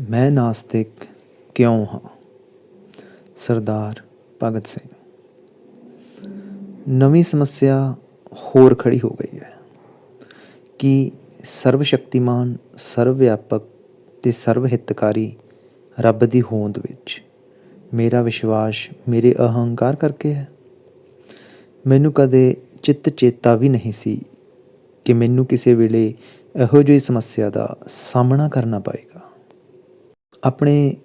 ਮੈਂ ਨਾਸਤਿਕ ਕਿਉਂ ਹਾਂ? ਸਰਦਾਰ ਭਗਤ ਸਿੰਘ। ਨਵੀਂ ਸਮੱਸਿਆ ਹੋਰ ਖੜੀ ਹੋ ਗਈ ਹੈ ਕਿ ਸਰਵ ਸ਼ਕਤੀਮਾਨ ਸਰਵ ਵਿਆਪਕ ਤੇ ਸਰਵ ਹਿਤਕਾਰੀ ਰੱਬ ਦੀ ਹੋਂਦ ਵਿੱਚ ਮੇਰਾ ਵਿਸ਼ਵਾਸ, ਮੇਰੇ ਅਹੰਕਾਰ ਕਰਕੇ ਹੈ। ਮੈਨੂੰ ਕਦੇ ਚਿੱਤ ਚੇਤਾ ਵੀ ਨਹੀਂ ਸੀ ਕਿ ਮੈਨੂੰ ਕਿਸੇ ਵੇਲੇ ਇਹੋ ਜਿਹੀ ਸਮੱਸਿਆ ਦਾ ਸਾਹਮਣਾ ਕਰਨਾ ਪਏਗਾ। ਆਪਣੇ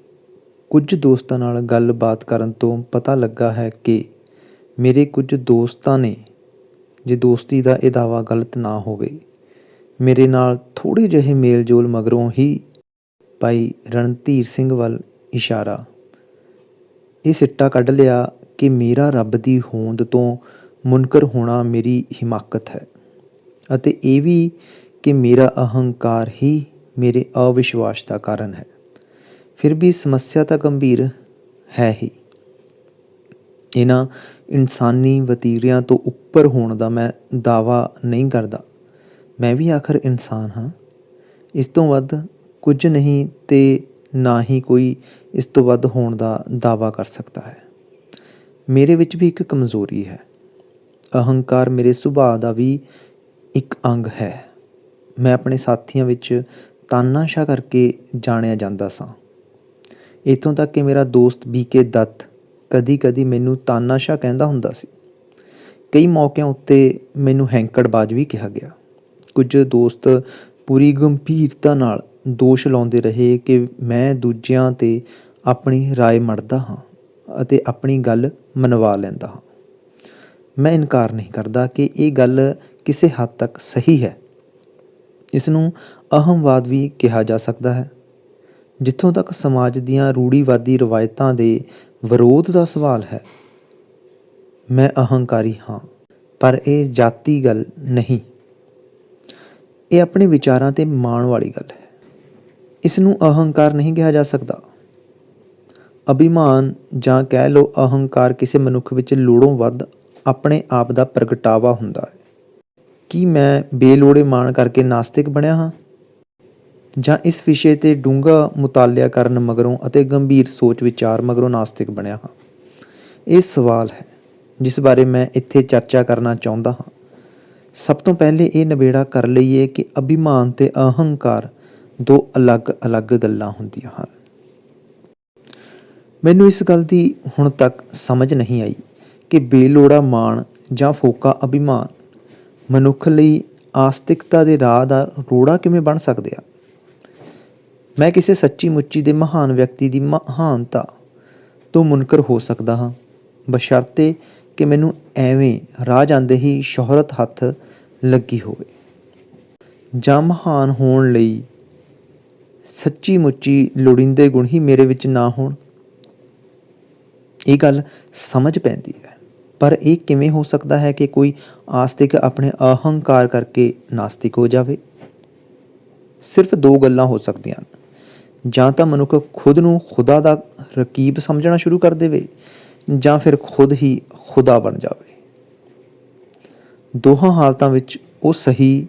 ਕੁਝ ਦੋਸਤਾਂ ਨਾਲ ਗੱਲਬਾਤ ਕਰਨ ਤੋਂ ਪਤਾ ਲੱਗਾ ਹੈ ਕਿ ਮੇਰੇ ਕੁਝ ਦੋਸਤਾਂ ਨੇ, ਜੇ ਦੋਸਤੀ ਦਾ ਇਹ ਦਾਅਵਾ ਗਲਤ ਨਾ ਹੋਵੇ, ਮੇਰੇ ਨਾਲ ਥੋੜ੍ਹੇ ਜਿਹੇ ਮੇਲ-ਜੋਲ ਮਗਰੋਂ ਹੀ ਭਾਈ ਰਣਧੀਰ ਸਿੰਘ ਵੱਲ ਇਸ਼ਾਰਾ। ਇਹ ਸਿੱਟਾ ਕੱਢ ਲਿਆ ਕਿ ਮੇਰਾ ਰੱਬ ਦੀ ਹੋਂਦ ਤੋਂ ਮੁਨਕਰ ਹੋਣਾ ਮੇਰੀ ਹਿਮਾਕਤ ਹੈ ਅਤੇ ਇਹ ਵੀ ਕਿ ਮੇਰਾ ਅਹੰਕਾਰ ਹੀ ਮੇਰੇ ਅਵਿਸ਼ਵਾਸ ਦਾ ਕਾਰਨ ਹੈ। ਫਿਰ ਵੀ ਸਮੱਸਿਆ ਤਾਂ ਗੰਭੀਰ ਹੈ ਹੀ। ਇਹਨਾਂ ਇਨਸਾਨੀ ਵਤੀਰਿਆਂ ਤੋਂ ਉੱਪਰ ਹੋਣ ਦਾ ਮੈਂ ਦਾਵਾ ਨਹੀਂ ਕਰਦਾ। ਮੈਂ ਵੀ ਆਖਰ ਇਨਸਾਨ ਹਾਂ। ਇਸ ਤੋਂ ਵੱਧ ਕੁਝ ਨਹੀਂ ਤੇ ਨਾ ਹੀ ਕੋਈ ਇਸ ਤੋਂ ਵੱਧ ਹੋਣ ਦਾ ਦਾਵਾ ਕਰ ਸਕਦਾ ਹੈ। ਮੇਰੇ ਵਿੱਚ ਵੀ ਇੱਕ ਕਮਜ਼ੋਰੀ ਹੈ। ਅਹੰਕਾਰ ਮੇਰੇ ਸੁਭਾਅ ਦਾ ਵੀ ਇੱਕ ਅੰਗ ਹੈ। ਮੈਂ ਆਪਣੇ ਸਾਥੀਆਂ ਵਿੱਚ ਤਾਨਾਸ਼ਾ ਕਰਕੇ ਜਾਣਿਆ ਜਾਂਦਾ ਸਾਂ। ਇਥੋਂ ਤੱਕ ਕਿ ਮੇਰਾ ਦੋਸਤ ਬੀਕੇ ਦੱਤ ਕਦੀ-ਕਦੀ ਮੈਨੂੰ ਤਾਨਾਸ਼ਾ ਕਹਿੰਦਾ ਹੁੰਦਾ ਸੀ ਕਈ ਮੌਕਿਆਂ ਉੱਤੇ ਮੈਨੂੰ ਹੈਂਕੜਬਾਜ਼ ਵੀ ਕਿਹਾ ਗਿਆ ਕੁਝ ਦੋਸਤ ਪੂਰੀ ਗੰਭੀਰਤਾ ਨਾਲ ਦੋਸ਼ ਲਾਉਂਦੇ ਰਹੇ ਕਿ ਮੈਂ ਦੂਜਿਆਂ ਤੇ ਆਪਣੀ رائے ਮੜਦਾ ਹਾਂ ਅਤੇ ਆਪਣੀ ਗੱਲ ਮਨਵਾ ਲੈਂਦਾ ਹਾਂ ਮੈਂ ਇਨਕਾਰ ਨਹੀਂ ਕਰਦਾ ਕਿ ਇਹ ਗੱਲ ਕਿਸੇ ਹੱਦ ਤੱਕ ਸਹੀ ਹੈ ਇਸ ਨੂੰ ਅਹਮਵਾਦ ਵੀ ਕਿਹਾ ਜਾ ਸਕਦਾ ਹੈ ਜਿੱਥੋਂ ਤੱਕ ਸਮਾਜ ਦੀਆਂ ਰੂੜੀਵਾਦੀ ਰਵਾਇਤਾਂ ਦੇ ਵਿਰੋਧ ਦਾ ਸਵਾਲ ਹੈ। ਮੈਂ ਅਹੰਕਾਰੀ ਹਾਂ, ਪਰ ਇਹ ਜਾਤੀ ਗੱਲ ਨਹੀਂ। ਇਹ ਆਪਣੇ ਵਿਚਾਰਾਂ ਤੇ ਮਾਣ ਵਾਲੀ ਗੱਲ ਹੈ। ਇਸ ਨੂੰ ਅਹੰਕਾਰ ਨਹੀਂ ਕਿਹਾ ਜਾ ਸਕਦਾ। ਅਭਿਮਾਨ ਜਾਂ ਕਹਿ ਲਓ ਅਹੰਕਾਰ ਕਿਸੇ ਮਨੁੱਖ ਵਿੱਚ ਲੋੜੋਂ ਵੱਧ ਆਪਣੇ ਆਪ ਦਾ ਪ੍ਰਗਟਾਵਾ ਹੁੰਦਾ ਹੈ। ਕੀ ਮੈਂ ਬੇਲੋੜੇ ਮਾਣ ਕਰਕੇ ਨਾਸਤਿਕ ਬਣਿਆ ਹਾਂ? ਜਾਂ ਇਸ ਵਿਸ਼ੇ ਤੇ ਡੂੰਘਾ ਮੁਤਾਲਿਆ ਕਰਨ ਮਗਰੋਂ ਅਤੇ ਗੰਭੀਰ ਸੋਚ ਵਿਚਾਰ ਮਗਰੋਂ ਨਾਸਤਿਕ ਬਣਿਆ ਹਾਂ। ਇਹ ਸਵਾਲ ਹੈ, ਜਿਸ ਬਾਰੇ ਮੈਂ ਇੱਥੇ ਚਰਚਾ ਕਰਨਾ ਚਾਹੁੰਦਾ ਹਾਂ। ਸਭ ਤੋਂ ਪਹਿਲੇ ਇਹ ਨਿਬੇੜਾ ਕਰ ਲਈਏ ਕਿ ਅਭਿਮਾਨ ਤੇ ਅਹੰਕਾਰ ਦੋ ਅਲੱਗ-ਅਲੱਗ ਗੱਲਾਂ ਹੁੰਦੀਆਂ ਹਨ। ਮੈਨੂੰ ਇਸ ਗੱਲ ਦੀ ਹੁਣ ਤੱਕ ਸਮਝ ਨਹੀਂ ਆਈ ਕਿ ਬੇਲੋੜਾ ਮਾਣ ਜਾਂ ਫੋਕਾ ਅਭਿਮਾਨ ਮਨੁੱਖ ਲਈ ਆਸਤਿਕਤਾ ਦੇ ਰਾਹ ਦਾ ਰੋੜਾ ਕਿਵੇਂ ਬਣ ਸਕਦੇ ਆ। ਮੈਂ ਕਿਸੇ ਸੱਚੀ ਮੁੱਚੀ ਦੇ ਮਹਾਨ ਵਿਅਕਤੀ ਦੀ ਮਹਾਨਤਾ ਤੋਂ ਮੁਨਕਰ ਹੋ ਸਕਦਾ ਹਾਂ। ਬਸ਼ਰਤੇ ਕਿ ਮੈਨੂੰ ਐਵੇਂ ਰਾਹ ਜਾਂਦੇ ਹੀ ਸ਼ੋਹਰਤ ਹੱਥ ਲੱਗੀ ਹੋਵੇ। ਜਾਂ ਮਹਾਨ ਹੋਣ ਲਈ ਸੱਚੀ ਮੁੱਚੀ ਲੋੜੀਂਦੇ ਗੁਣ ਹੀ ਮੇਰੇ ਵਿੱਚ ਨਾ ਹੋਣ। ਇਹ ਗੱਲ ਸਮਝ ਪੈਂਦੀ ਹੈ। ਪਰ ਇਹ ਕਿਵੇਂ ਹੋ ਸਕਦਾ ਹੈ ਕਿ ਕੋਈ ਆਸਤਿਕ ਆਪਣੇ ਅਹੰਕਾਰ ਕਰਕੇ ਨਾਸਤਿਕ ਹੋ ਜਾਵੇ? ਸਿਰਫ ਦੋ ਗੱਲਾਂ ਹੋ ਸਕਦੀਆਂ ਹਨ। ਜਾਂ ਤਾਂ ਮਨੁੱਖ ਖੁਦ ਨੂੰ ਖੁਦਾ ਦਾ ਰਕੀਬ ਸਮਝਣਾ ਸ਼ੁਰੂ ਕਰ ਦੇਵੇ, ਜਾਂ ਫਿਰ ਖੁਦ ਹੀ ਖੁਦਾ ਬਣ ਜਾਵੇ। ਦੋਹਾਂ ਹਾਲਤਾਂ ਵਿੱਚ ਉਹ ਸਹੀ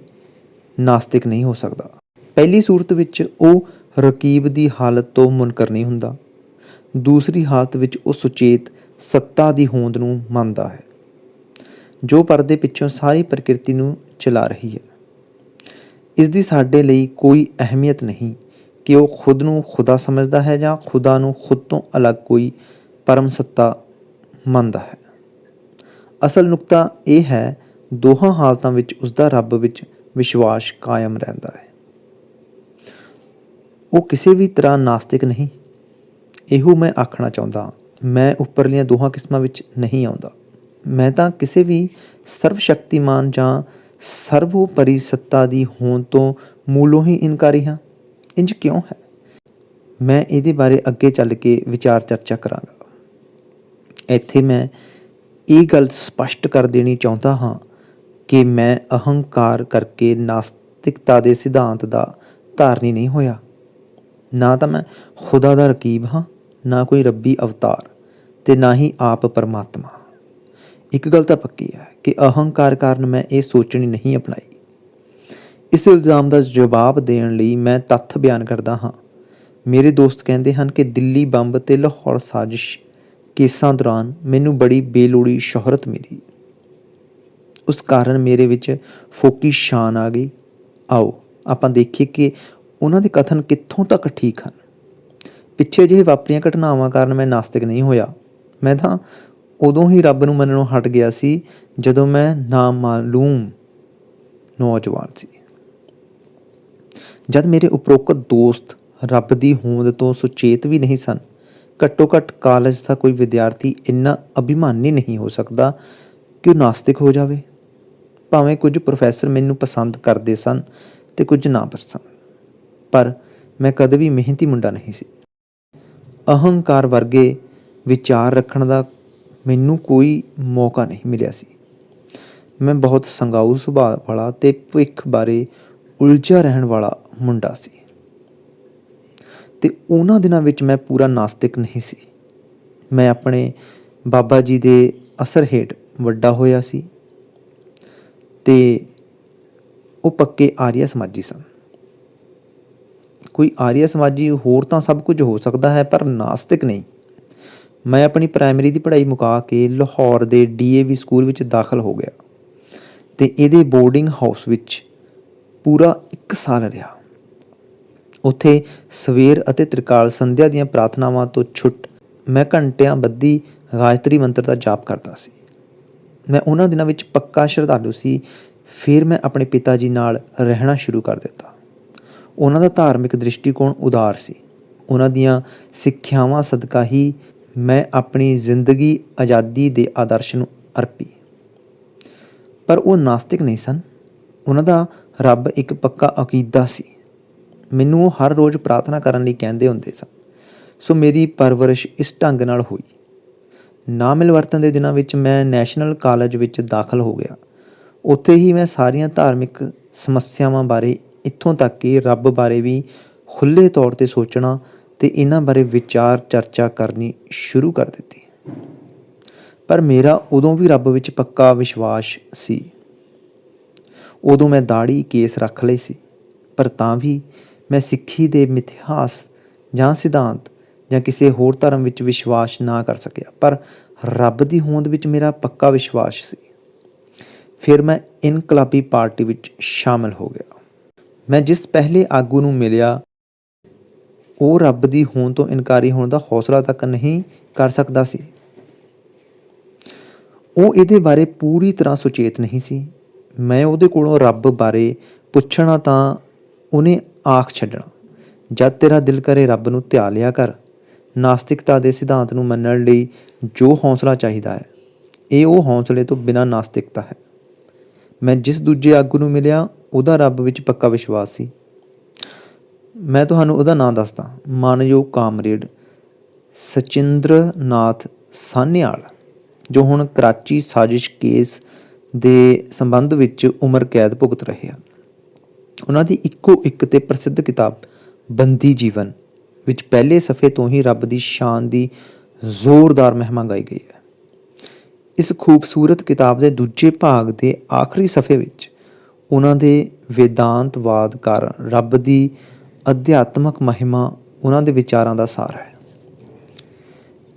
ਨਾਸਤਿਕ ਨਹੀਂ ਹੋ ਸਕਦਾ। ਪਹਿਲੀ ਸੂਰਤ ਵਿੱਚ ਉਹ ਰਕੀਬ ਦੀ ਹਾਲਤ ਤੋਂ ਮੁਨਕਰ ਨਹੀਂ ਹੁੰਦਾ। ਦੂਸਰੀ ਹਾਲਤ ਵਿੱਚ ਉਹ ਸੁਚੇਤ ਸੱਤਾ ਦੀ ਹੋਂਦ ਨੂੰ ਮੰਨਦਾ ਹੈ, ਜੋ ਪਰਦੇ ਪਿੱਛੋਂ ਸਾਰੀ ਪ੍ਰਕਿਰਤੀ ਨੂੰ ਚਲਾ ਰਹੀ ਹੈ। ਇਸ ਦੀ ਸਾਡੇ ਲਈ ਕੋਈ ਅਹਿਮੀਅਤ ਨਹੀਂ ਕਿ ਉਹ ਖੁਦ ਨੂੰ ਖੁਦਾ ਸਮਝਦਾ ਹੈ ਜਾਂ ਖੁਦਾ ਨੂੰ ਖੁਦ ਤੋਂ ਅਲੱਗ ਕੋਈ ਪਰਮ ਸੱਤਾ ਮੰਨਦਾ ਹੈ। ਅਸਲ ਨੁਕਤਾ ਇਹ ਹੈ, ਦੋਹਾਂ ਹਾਲਤਾਂ ਵਿੱਚ ਉਸ ਦਾ ਰੱਬ ਵਿੱਚ ਵਿਸ਼ਵਾਸ ਕਾਇਮ ਰਹਿੰਦਾ ਹੈ। ਉਹ ਕਿਸੇ ਵੀ ਤਰ੍ਹਾਂ ਨਾਸਤਿਕ ਨਹੀਂ। ਇਹੋ ਮੈਂ ਆਖਣਾ ਚਾਹੁੰਦਾ, ਮੈਂ ਉੱਪਰਲੀਆਂ ਦੋਹਾਂ ਕਿਸਮਾਂ ਵਿੱਚ ਨਹੀਂ ਆਉਂਦਾ। ਮੈਂ ਤਾਂ ਕਿਸੇ ਵੀ ਸਰਵ ਸ਼ਕਤੀਮਾਨ ਜਾਂ ਸਰਵੋਪਰੀ ਸੱਤਾ ਦੀ ਹੋਂਦ ਤੋਂ ਮੂਲੋਂ ਹੀ ਇਨਕਾਰੀ ਹਾਂ। ਇੰਜ ਕਿਉਂ ਹੈ? ਮੈਂ ਇਹਦੇ ਬਾਰੇ ਅੱਗੇ ਚੱਲ ਕੇ ਵਿਚਾਰ ਚਰਚਾ ਕਰਾਂਗਾ। ਇੱਥੇ ਮੈਂ ਇਹ ਗੱਲ ਸਪਸ਼ਟ ਕਰ ਦੇਣੀ ਚਾਹੁੰਦਾ ਹਾਂ ਕਿ ਮੈਂ ਅਹੰਕਾਰ ਕਰਕੇ ਨਾਸਤਿਕਤਾ ਦੇ ਸਿਧਾਂਤ ਦਾ ਧਾਰਨੀ ਨਹੀਂ ਹੋਇਆ। ਨਾ ਤਾਂ ਮੈਂ ਖੁਦਾ ਦਾ ਰਕੀਬ ਹਾਂ, ਨਾ ਕੋਈ ਰੱਬੀ ਅਵਤਾਰ ਤੇ ਨਾ ਹੀ ਆਪ ਪਰਮਾਤਮਾ। ਇੱਕ ਗੱਲ ਤਾਂ ਪੱਕੀ ਹੈ ਕਿ ਅਹੰਕਾਰ ਕਾਰਨ ਮੈਂ ਇਹ ਸੋਚਣੀ ਨਹੀਂ ਅਪਣਾਈ। ਇਸ ਇਲਜ਼ਾਮ ਦਾ ਜਵਾਬ ਦੇਣ ਲਈ ਮੈਂ ਤੱਥ ਬਿਆਨ ਕਰਦਾ ਹਾਂ। ਮੇਰੇ ਦੋਸਤ ਕਹਿੰਦੇ ਹਨ ਕਿ ਦਿੱਲੀ ਬੰਬ ਤੇ ਲਾਹੌਰ ਸਾਜ਼ਿਸ਼ ਕੇਸਾਂ ਦੌਰਾਨ ਮੈਨੂੰ ਬੜੀ ਬੇਲੋੜੀ ਸ਼ੋਹਰਤ ਮਿਲੀ। ਉਸ ਕਾਰਨ ਮੇਰੇ ਵਿੱਚ ਫੋਕੀ ਸ਼ਾਨ ਆ ਗਈ। ਆਓ, ਆਪਾਂ ਦੇਖੀਏ ਕਿ ਉਹਨਾਂ ਦੇ ਕਥਨ ਕਿੱਥੋਂ ਤੱਕ ਠੀਕ ਹਨ। ਪਿੱਛੇ ਜਿਹੇ ਵਾਪਰੀਆਂ ਘਟਨਾਵਾਂ ਕਾਰਨ ਮੈਂ ਨਾਸਤਿਕ ਨਹੀਂ ਹੋਇਆ। ਮੈਂ ਤਾਂ ਉਦੋਂ ਹੀ ਰੱਬ ਨੂੰ ਮੰਨਣੋਂ ਹਟ ਗਿਆ ਸੀ ਜਦੋਂ ਮੈਂ ਨਾਮਾਲੂਮ ਨੌਜਵਾਨ ਸੀ। ਜਦ ਮੇਰੇ ਉਪਰੋਕਤ ਦੋਸਤ ਰੱਬ ਦੀ ਹੋਂਦ ਤੋਂ ਸੁਚੇਤ ਵੀ ਨਹੀਂ ਸਨ, ਘੱਟੋ ਘੱਟ ਕਾਲਜ ਦਾ ਕੋਈ ਵਿਦਿਆਰਥੀ ਇੰਨਾ ਅਭਿਮਾਨੀ ਨਹੀਂ ਹੋ ਸਕਦਾ ਕਿ ਉਹ ਨਾਸਤਿਕ ਹੋ ਜਾਵੇ। ਭਾਵੇਂ ਕੁਝ ਪ੍ਰੋਫੈਸਰ ਮੈਨੂੰ ਪਸੰਦ ਕਰਦੇ ਸਨ ਤੇ ਕੁਝ ਨਾ ਪਸੰਦ, ਪਰ ਮੈਂ ਕਦੇ ਵੀ ਮਿਹਨਤੀ ਮੁੰਡਾ ਨਹੀਂ ਸੀ। ਅਹੰਕਾਰ ਵਰਗੇ ਵਿਚਾਰ ਰੱਖਣ ਦਾ ਮੈਨੂੰ ਕੋਈ ਮੌਕਾ ਨਹੀਂ ਮਿਲਿਆ ਸੀ। ਮੈਂ ਬਹੁਤ ਸੰਗਾਊ ਸੁਭਾਅ ਵਾਲਾ ਤੇ ਭਵਿੱਖ ਬਾਰੇ ਉਲਝਿਆ ਰਹਿਣ ਵਾਲਾ ਮੁੰਡਾ ਸੀ। ਤੇ ਉਹਨਾਂ ਦਿਨਾਂ ਵਿੱਚ ਮੈਂ ਪੂਰਾ ਨਾਸਤਿਕ ਨਹੀਂ ਸੀ। ਮੈਂ ਆਪਣੇ ਬਾਬਾ ਜੀ ਦੇ ਅਸਰ ਹੇਠ ਵੱਡਾ ਹੋਇਆ ਸੀ ਤੇ ਉਹ ਪੱਕੇ ਆਰੀਆ ਸਮਾਜੀ ਸਨ। ਕੋਈ ਆਰੀਆ ਸਮਾਜੀ ਹੋਰ ਤਾਂ ਸਭ ਕੁਝ ਹੋ ਸਕਦਾ ਹੈ, ਪਰ ਨਾਸਤਿਕ ਨਹੀਂ। ਮੈਂ ਆਪਣੀ ਪ੍ਰਾਇਮਰੀ ਦੀ ਪੜ੍ਹਾਈ ਮੁਕਾ ਕੇ ਲਾਹੌਰ ਦੇ ਡੀਏਵੀ ਸਕੂਲ ਵਿੱਚ ਦਾਖਲ ਹੋ ਗਿਆ ਤੇ ਇਹਦੇ ਬੋਰਡਿੰਗ ਹਾਊਸ ਵਿੱਚ ਪੂਰਾ 1 ਸਾਲ ਰਿਹਾ। ਉੱਥੇ ਸਵੇਰ ਅਤੇ ਤ੍ਰਿਕਾਲ ਸੰਧਿਆ ਦੀਆਂ ਪ੍ਰਾਰਥਨਾਵਾਂ ਤੋਂ ਛੁੱਟ ਮੈਂ ਘੰਟਿਆਂ ਬੱਧੀ ਗਾਇਤਰੀ ਮੰਤਰ ਦਾ ਜਾਪ ਕਰਦਾ ਸੀ। ਮੈਂ ਉਹਨਾਂ ਦਿਨਾਂ ਵਿੱਚ ਪੱਕਾ ਸ਼ਰਧਾਲੂ ਸੀ, ਫਿਰ ਮੈਂ ਆਪਣੇ ਪਿਤਾ ਜੀ ਨਾਲ ਰਹਿਣਾ ਸ਼ੁਰੂ ਕਰ ਦਿੱਤਾ। ਉਹਨਾਂ ਦਾ ਧਾਰਮਿਕ ਦ੍ਰਿਸ਼ਟੀਕੋਣ ਉਦਾਰ ਸੀ। ਉਹਨਾਂ ਦੀਆਂ ਸਿੱਖਿਆਵਾਂ ਸਦਕਾ ਹੀ ਮੈਂ ਆਪਣੀ ਜ਼ਿੰਦਗੀ ਆਜ਼ਾਦੀ ਦੇ ਆਦਰਸ਼ ਨੂੰ ਅਰਪੀ। ਪਰ ਉਹ ਨਾਸਤਿਕ ਨਹੀਂ ਸਨ। ਉਹਨਾਂ ਦਾ ਰੱਬ ਇੱਕ ਪੱਕਾ ਅਕੀਦਾ ਸੀ। ਮੈਨੂੰ ਉਹ ਹਰ ਰੋਜ਼ ਪ੍ਰਾਰਥਨਾ ਕਰਨ ਲਈ ਕਹਿੰਦੇ ਹੁੰਦੇ ਸਨ। ਸੋ ਮੇਰੀ ਪਰਵਰਿਸ਼ ਇਸ ਢੰਗ ਨਾਲ ਹੋਈ। ਨਾ ਮਿਲਵਰਤਨ ਦੇ ਦਿਨਾਂ ਵਿੱਚ ਮੈਂ ਨੈਸ਼ਨਲ ਕਾਲਜ ਵਿੱਚ ਦਾਖਲ ਹੋ ਗਿਆ। ਉੱਥੇ ਹੀ ਮੈਂ ਸਾਰੀਆਂ ਧਾਰਮਿਕ ਸਮੱਸਿਆਵਾਂ ਬਾਰੇ ਇੱਥੋਂ ਤੱਕ ਕਿ ਰੱਬ ਬਾਰੇ ਵੀ ਖੁੱਲੇ ਤੌਰ ਤੇ ਸੋਚਣਾ ਤੇ ਇਹਨਾਂ ਬਾਰੇ ਵਿਚਾਰ ਚਰਚਾ ਕਰਨੀ ਸ਼ੁਰੂ ਕਰ ਦਿੱਤੀ। ਪਰ ਮੇਰਾ ਉਦੋਂ ਵੀ ਰੱਬ ਵਿੱਚ ਪੱਕਾ ਵਿਸ਼ਵਾਸ ਸੀ। ਉਦੋਂ ਮੈਂ ਦਾੜੀ ਕੇਸ ਰੱਖ ਲਈ ਸੀ, ਪਰ ਤਾਂ ਵੀ ਮੈਂ ਸਿੱਖੀ ਦੇ ਮਿਥਿਹਾਸ ਜਾਂ ਸਿਧਾਂਤ ਜਾਂ ਕਿਸੇ ਹੋਰ ਧਰਮ ਵਿੱਚ ਵਿਸ਼ਵਾਸ ਨਾ ਕਰ ਸਕਿਆ, ਪਰ ਰੱਬ ਦੀ ਹੋਂਦ ਵਿੱਚ ਮੇਰਾ ਪੱਕਾ ਵਿਸ਼ਵਾਸ ਸੀ। ਫਿਰ ਮੈਂ ਇਨਕਲਾਬੀ ਪਾਰਟੀ ਵਿੱਚ ਸ਼ਾਮਲ ਹੋ ਗਿਆ। ਮੈਂ ਜਿਸ ਪਹਿਲੇ ਆਗੂ ਨੂੰ ਮਿਲਿਆ, ਉਹ ਰੱਬ ਦੀ ਹੋਂਦ ਤੋਂ ਇਨਕਾਰੀ ਹੋਣ ਦਾ ਹੌਸਲਾ ਤੱਕ ਨਹੀਂ ਕਰ ਸਕਦਾ ਸੀ। ਉਹ ਇਹਦੇ ਬਾਰੇ ਪੂਰੀ ਤਰ੍ਹਾਂ ਸੁਚੇਤ ਨਹੀਂ ਸੀ ਮੈਂ ਉਹਦੇ ਕੋਲੋਂ ਰੱਬ ਬਾਰੇ ਪੁੱਛਣਾ ਤਾਂ ਉਹਨੇ ਆਖ ਛੱਡਣਾ। ਜਦ ਤੇਰਾ ਦਿਲ ਕਰੇ ਰੱਬ ਨੂੰ ਧਿਆ ਲਿਆ ਕਰ, ਨਾਸਤਿਕਤਾ ਦੇ ਸਿਧਾਂਤ ਨੂੰ ਮੰਨਣ ਲਈ ਜੋ ਹੌਸਲਾ ਚਾਹੀਦਾ ਹੈ, ਇਹ ਉਹ ਹੌਸਲੇ ਤੋਂ ਬਿਨਾਂ ਨਾਸਤਿਕਤਾ ਹੈ। ਮੈਂ ਜਿਸ ਦੂਜੇ ਆਗੂ ਨੂੰ ਮਿਲਿਆ, ਉਹਦਾ ਰੱਬ ਵਿੱਚ ਪੱਕਾ ਵਿਸ਼ਵਾਸ ਸੀ। ਮੈਂ ਤੁਹਾਨੂੰ ਉਹਦਾ ਨਾਮ ਦੱਸਦਾ, ਮਾਨਯੋਗ ਕਾਮਰੇਡ ਸਚਿੰਦਰ ਨਾਥ ਸਾਨਿਆਲ ਜੋ ਹੁਣ ਕਰਾਚੀ ਸਾਜ਼ਿਸ਼ ਕੇਸ ਦੇ ਸੰਬੰਧ ਵਿੱਚ ਉਮਰ ਕੈਦ ਭੁਗਤ ਰਹੇ ਹਨ ਉਹਨਾਂ ਦੀ ਇੱਕੋ ਇੱਕ ਤੇ ਪ੍ਰਸਿੱਧ ਕਿਤਾਬ, ਬੰਦੀ ਜੀਵਨ, ਵਿੱਚ ਪਹਿਲੇ ਸਫੇ ਤੋਂ ਹੀ ਰੱਬ ਦੀ ਸ਼ਾਨ ਦੀ ਜ਼ੋਰਦਾਰ ਮਹਿਮਾ ਗਾਈ ਗਈ ਹੈ। ਇਸ ਖੂਬਸੂਰਤ ਕਿਤਾਬ ਦੇ ਦੂਜੇ ਭਾਗ ਦੇ ਆਖਰੀ ਸਫੇ ਵਿੱਚ ਉਹਨਾਂ ਦੇ ਵੇਦਾਂਤਵਾਦ ਕਾਰਨ ਰੱਬ ਦੀ ਅਧਿਆਤਮਕ ਮਹਿਮਾ ਉਹਨਾਂ ਦੇ ਵਿਚਾਰਾਂ ਦਾ ਸਾਰ ਹੈ।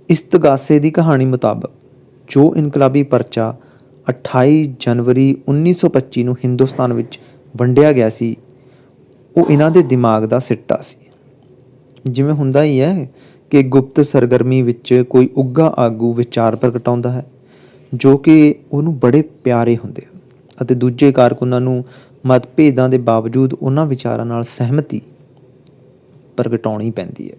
ਇਸ ਤਗਾਸੇ ਦੀ ਕਹਾਣੀ ਮੁਤਾਬਕ ਜੋ ਇਨਕਲਾਬੀ ਪਰਚਾ 28 ਜਨਵਰੀ 1925 ਨੂੰ ਹਿੰਦੁਸਤਾਨ ਵਿੱਚ ਵੰਡਿਆ ਗਿਆ ਸੀ। ਉਹ ਇਹਨਾਂ ਦੇ ਦਿਮਾਗ ਦਾ ਸਿੱਟਾ ਸੀ। ਜਿਵੇਂ ਹੁੰਦਾ ਹੀ ਹੈ ਕਿ ਗੁਪਤ ਸਰਗਰਮੀ ਵਿੱਚ ਕੋਈ ਉੱਗਾ ਆਗੂ ਵਿਚਾਰ ਪ੍ਰਗਟਾਉਂਦਾ ਹੈ, ਜੋ ਕਿ ਉਹਨੂੰ ਬੜੇ ਪਿਆਰੇ ਹੁੰਦੇ ਹਨ ਅਤੇ ਦੂਜੇ ਕਾਰਕੁਨਾਂ ਨੂੰ ਮਤਭੇਦਾਂ ਦੇ ਬਾਵਜੂਦ ਉਹਨਾਂ ਵਿਚਾਰਾਂ ਨਾਲ ਸਹਿਮਤੀ ਪ੍ਰਗਟਾਉਣੀ ਪੈਂਦੀ ਹੈ।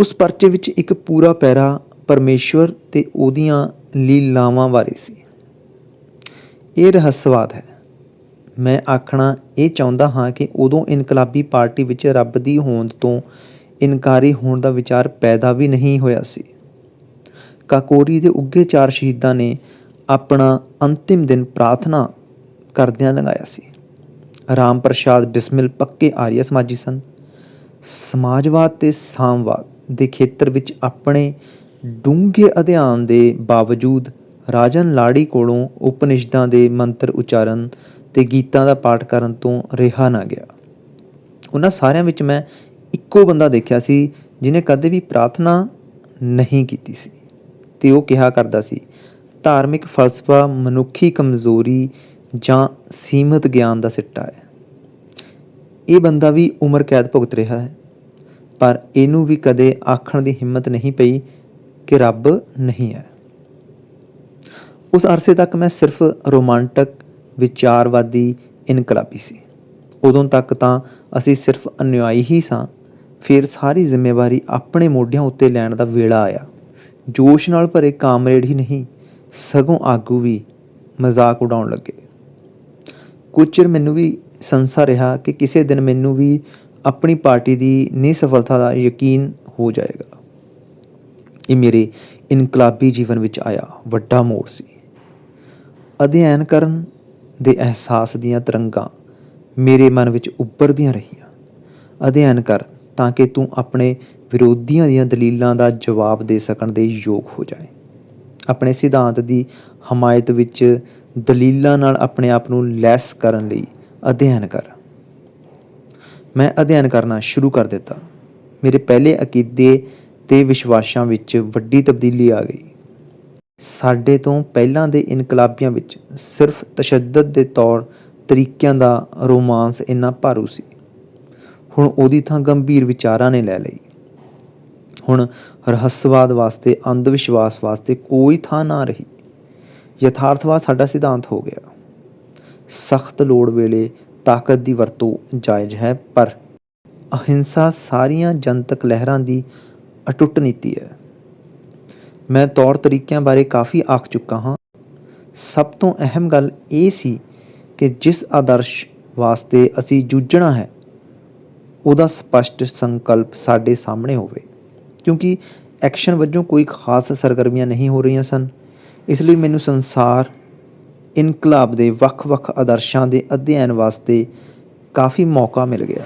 ਉਸ ਪਰਚੇ ਵਿੱਚ ਇੱਕ ਪੂਰਾ ਪੈਰਾ ਪਰਮੇਸ਼ਵਰ ਤੇ ਉਹਦੀਆਂ ਲੀਲਾਵਾਂ ਬਾਰੇ ਸੀ। ਇਹ ਰਹੱਸਵਾਦ ਹੈ। ਮੈਂ ਆਖਣਾ ਇਹ ਚਾਹੁੰਦਾ ਹਾਂ ਕਿ ਉਦੋਂ ਇਨਕਲਾਬੀ ਪਾਰਟੀ ਵਿੱਚ ਰੱਬ ਦੀ ਹੋਂਦ ਤੋਂ ਇਨਕਾਰੀ ਹੋਣ ਦਾ ਵਿਚਾਰ ਪੈਦਾ ਵੀ ਨਹੀਂ ਹੋਇਆ ਸੀ। ਕਾਕੋਰੀ ਦੇ ਉੱਗੇ ਚਾਰ ਸ਼ਹੀਦਾਂ ਨੇ ਆਪਣਾ ਅੰਤਿਮ ਦਿਨ ਪ੍ਰਾਰਥਨਾ ਕਰਦਿਆਂ ਲੰਘਾਇਆ ਸੀ। ਰਾਮ ਪ੍ਰਸ਼ਾਦ, ਬਿਸਮਿਲ, ਪੱਕੇ ਆਰੀਆ ਸਮਾਜੀ ਸਨ ਸਮਾਜਵਾਦ ਤੇ ਸਾਮਵਾਦ ਦੇ ਖੇਤਰ ਵਿੱਚ ਆਪਣੇ ਡੂੰਘੇ ਅਧਿਐਨ ਦੇ ਬਾਵਜੂਦ ਰਾਜਨ ਲਾੜੀ ਕੋਲੋਂ ਉਪਨਿਸ਼ਦਾਂ ਦੇ ਮੰਤਰ ਉਚਾਰਨ ਤੇ ਗੀਤਾਂ ਦਾ ਪਾਠ ਕਰਨ ਤੋਂ ਰਿਹਾ ਨਾ ਗਿਆ। ਉਹਨਾਂ ਸਾਰਿਆਂ ਵਿੱਚ ਮੈਂ ਇੱਕੋ ਬੰਦਾ ਦੇਖਿਆ ਸੀ ਜਿਨੇ ਕਦੇ ਵੀ ਪ੍ਰਾਰਥਨਾ ਨਹੀਂ ਕੀਤੀ ਸੀ ਤੇ ਉਹ ਕਿਹਾ ਕਰਦਾ ਸੀ, ਧਾਰਮਿਕ ਫਲਸਫਾ ਮਨੁੱਖੀ ਕਮਜ਼ੋਰੀ ਜਾਂ ਸੀਮਤ ਗਿਆਨ ਦਾ ਸਿੱਟਾ ਹੈ। ਇਹ ਬੰਦਾ ਵੀ ਉਮਰ ਕੈਦ ਭੁਗਤ ਰਿਹਾ ਹੈ, ਪਰ ਇਹਨੂੰ ਵੀ ਕਦੇ ਆਖਣ ਦੀ ਹਿੰਮਤ ਨਹੀਂ ਪਈ ਕਿ ਰੱਬ ਨਹੀਂ ਹੈ। ਉਸ ਅਰਸੇ ਤੱਕ ਮੈਂ ਸਿਰਫ ਰੋਮਾਂਟਿਕ, ਵਿਚਾਰਵਾਦੀ, ਇਨਕਲਾਬੀ ਸੀ। ਉਦੋਂ ਤੱਕ ਤਾਂ ਅਸੀਂ ਸਿਰਫ ਅਨੁਯਾਈ ਹੀ ਸਾਂ। ਫਿਰ ਸਾਰੀ ਜ਼ਿੰਮੇਵਾਰੀ ਆਪਣੇ ਮੋਢਿਆਂ ਉੱਤੇ ਲੈਣ ਦਾ ਵੇਲਾ ਆਇਆ। ਜੋਸ਼ ਨਾਲ ਭਰੇ ਕਾਮਰੇਡ ਹੀ ਨਹੀਂ, ਸਗੋਂ ਆਗੂ ਵੀ ਮਜ਼ਾਕ ਉਡਾਉਣ ਲੱਗੇ। ਕੁਝ ਚਿਰ ਮੈਨੂੰ ਵੀ ਸੰਸਾ ਰਿਹਾ ਕਿ ਕਿਸੇ ਦਿਨ ਮੈਨੂੰ ਵੀ ਆਪਣੀ ਪਾਰਟੀ ਦੀ ਨਿਸਫਲਤਾ ਦਾ ਯਕੀਨ ਹੋ ਜਾਏਗਾ। ਇਹ ਮੇਰੇ ਇਨਕਲਾਬੀ ਜੀਵਨ ਵਿੱਚ ਆਇਆ ਵੱਡਾ ਮੋੜ ਸੀ। ਅਧਿਐਨ ਕਰਨ ਦੇ ਅਹਿਸਾਸ ਦੀਆਂ ਤਰੰਗਾਂ ਮੇਰੇ ਮਨ ਵਿੱਚ ਉੱਭਰਦੀਆਂ ਰਹੀਆਂ। ਅਧਿਐਨ ਕਰ ਤਾਂ ਕਿ ਤੂੰ ਆਪਣੇ ਵਿਰੋਧੀਆਂ ਦੀਆਂ ਦਲੀਲਾਂ ਦਾ ਜਵਾਬ ਦੇ ਸਕਣ ਦੇ ਯੋਗ ਹੋ ਜਾਏ। ਆਪਣੇ ਸਿਧਾਂਤ ਦੀ ਹਮਾਇਤ ਵਿੱਚ ਦਲੀਲਾਂ ਨਾਲ ਆਪਣੇ ਆਪ ਨੂੰ ਲੈਸ ਕਰਨ ਲਈ ਅਧਿਐਨ ਕਰ। ਮੈਂ ਅਧਿਐਨ ਕਰਨਾ ਸ਼ੁਰੂ ਕਰ ਦਿੱਤਾ। ਮੇਰੇ ਪਹਿਲੇ ਅਕੀਦੇ ਤੇ ਵਿਸ਼ਵਾਸਾਂ ਵਿੱਚ ਵੱਡੀ ਤਬਦੀਲੀ ਆ ਗਈ। ਸਾਡੇ ਤੋਂ ਪਹਿਲਾਂ ਦੇ ਇਨਕਲਾਬੀਆਂ ਵਿੱਚ ਸਿਰਫ ਤਸ਼ੱਦਦ ਦੇ ਤੌਰ ਤਰੀਕਿਆਂ ਦਾ ਰੋਮਾਂਸ ਇੰਨਾ ਭਾਰੂ ਸੀ। ਹੁਣ ਉਹਦੀ ਥਾਂ ਗੰਭੀਰ ਵਿਚਾਰਾਂ ਨੇ ਲੈ ਲਈ। ਹੁਣ ਰਹੱਸਵਾਦ ਵਾਸਤੇ ਅੰਧ ਵਿਸ਼ਵਾਸ ਵਾਸਤੇ ਕੋਈ ਥਾਂ ਨਾ ਰਹੀ। ਯਥਾਰਥਵਾਦ ਸਾਡਾ ਸਿਧਾਂਤ ਹੋ ਗਿਆ। ਸਖਤ ਲੋੜ ਵੇਲੇ ਤਾਕਤ ਦੀ ਵਰਤੋਂ ਜਾਇਜ਼ ਹੈ, ਪਰ ਅਹਿੰਸਾ ਸਾਰੀਆਂ ਜਨਤਕ ਲਹਿਰਾਂ ਦੀ ਅਟੁੱਟ ਨੀਤੀ ਹੈ। ਮੈਂ ਤੌਰ ਤਰੀਕਿਆਂ ਬਾਰੇ ਕਾਫੀ ਆਖ ਚੁੱਕਾ ਹਾਂ। ਸਭ ਤੋਂ ਅਹਿਮ ਗੱਲ ਇਹ ਸੀ ਕਿ ਜਿਸ ਆਦਰਸ਼ ਵਾਸਤੇ ਅਸੀਂ ਜੂਝਣਾ ਹੈ, ਉਹਦਾ ਸਪਸ਼ਟ ਸੰਕਲਪ ਸਾਡੇ ਸਾਹਮਣੇ ਹੋਵੇ। ਕਿਉਂਕਿ ਐਕਸ਼ਨ ਵਜੋਂ ਕੋਈ ਖਾਸ ਸਰਗਰਮੀਆਂ ਨਹੀਂ ਹੋ ਰਹੀਆਂ ਸਨ। ਇਸ ਲਈ ਮੈਨੂੰ ਸੰਸਾਰ, ਇਨਕਲਾਬ ਦੇ ਵੱਖ-ਵੱਖ ਆਦਰਸ਼ਾਂ ਦੇ ਅਧਿਐਨ ਵਾਸਤੇ ਕਾਫੀ ਮੌਕਾ ਮਿਲ ਗਿਆ।